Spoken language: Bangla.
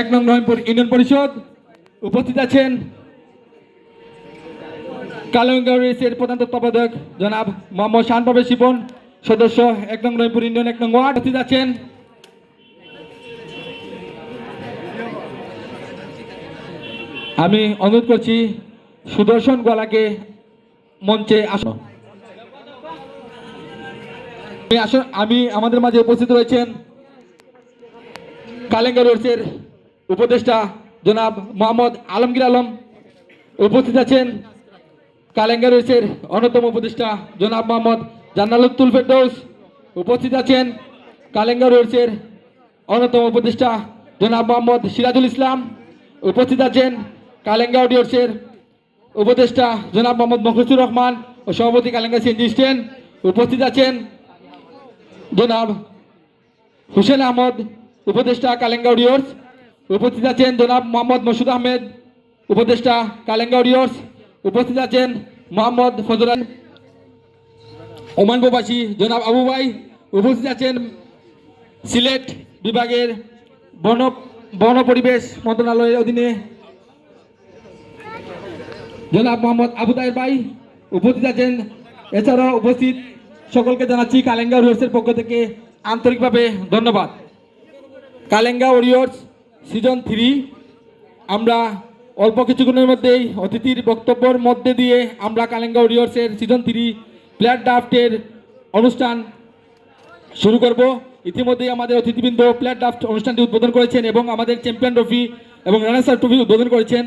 এক নং রহিমপুর ইউনিয়ন পরিষদ উপস্থিত আছেন কালঙ্গাউরের প্রধান তত্ত্বাবধায়ক জনাব মোহাম্মদ শান পাবে শিপন, সদস্য এক নং রহিমপুর ইউনিয়ন এক নং ওয়ার্ড উপস্থিত আছেন। আমি অনুরোধ করছি, সুদর্শন গলাকে মঞ্চে আসুন আমি আমাদের মাঝে উপস্থিত রয়েছেন কালেঙ্গা রোডসের উপদেষ্টা জনাব মোহাম্মদ আলমগীর আলম উপস্থিত আছেন। কালেঙ্গা রোডসের অন্যতম উপদেষ্টা জনাব মোহাম্মদ জান্নালুত্তুল ফেরদৌস উপস্থিত আছেন। কালেঙ্গা রোডসের অন্যতম উপদেষ্টা জনাব মোহাম্মদ সিরাজুল ইসলাম উপস্থিত আছেন। কালেঙ্গা অডিওর্সের উপদেষ্টা জনাব মোহাম্মদ মখসুর রহমান ও সভাপতি কালেঙ্গা সিএনজি স্ট্যান্ড উপস্থিত আছেন। জনাব হুসেন আহমদ উপদেষ্টা কালেঙ্গা অডিওর্স উপস্থিত আছেন জনাব মোহাম্মদ মসুদ আহমেদ, উপদেষ্টা কালেঙ্গা অডিওর্স উপস্থিত আছেন মোহাম্মদ ফজলান ওমান প্রবাসী জনাব আবু ভাই, উপস্থিত আছেন সিলেট বিভাগের বন বন পরিবেশ মন্ত্রণালয়ের অধীনে। জনাব মোহাম্মদ আবু তাহের ভাই, উপস্থিত আছেন। এছাড়াও উপস্থিত সকলকে জানাচ্ছি কালেঙ্গা ওরিয়র্সের পক্ষ থেকে আন্তরিকভাবে ধন্যবাদ। Kalenga Warriors season three. আমরা অল্প কিছুক্ষণের মধ্যেই অতিথির বক্তব্যের মধ্যে দিয়ে আমরা কালেঙ্গা ওরিয়র্সের সিজন থ্রি প্লেয়ার ড্রাফটের অনুষ্ঠান শুরু করব। ইতিমধ্যেই আমাদের অতিথিবৃন্দ প্লেয়ার ড্রাফট অনুষ্ঠানটি উদ্বোধন করেছেন এবং আমাদের চ্যাম্পিয়ন ট্রফি এবং রানার্সার ট্রফি উদ্বোধন করেছেন।